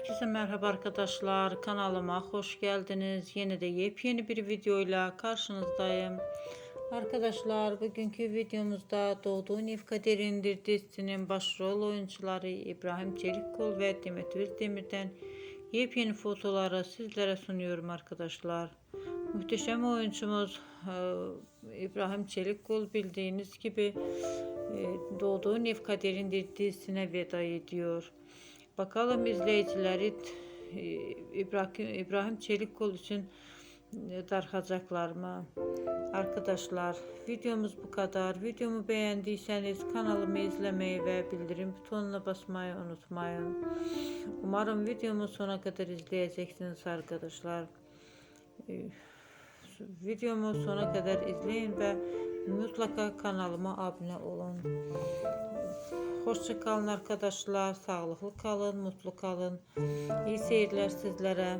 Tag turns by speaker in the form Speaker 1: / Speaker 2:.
Speaker 1: Herkese merhaba arkadaşlar. Kanalıma hoş geldiniz. Yine de yepyeni bir videoyla karşınızdayım. Arkadaşlar bugünkü videomuzda Doğduğun Ev Kaderindir dizisinin başrol oyuncuları İbrahim Çelikkol ve Demet Özdemir'den yepyeni fotoları sizlere sunuyorum arkadaşlar. Muhteşem oyuncumuz e, İbrahim Çelikkol bildiğiniz gibi e, Doğduğun Ev Kaderindir dizisine veda ediyor. Bakalım izleyicileri e, İbrahim, İbrahim Çelikkol için e, darxacaklar mı? Arkadaşlar videomuz bu kadar. Videomu beğendiyseniz kanalımı izlemeyi ve bildirim butonuna basmayı unutmayın. Umarım videomu sona kadar izleyeceksiniz arkadaşlar. E, Videomu sona kadar izleyin ve mutlaka kanalıma abone olun. Hoşça kalın arkadaşlar. Sağlıklı kalın, mutlu kalın. İyi seyirler sizlere.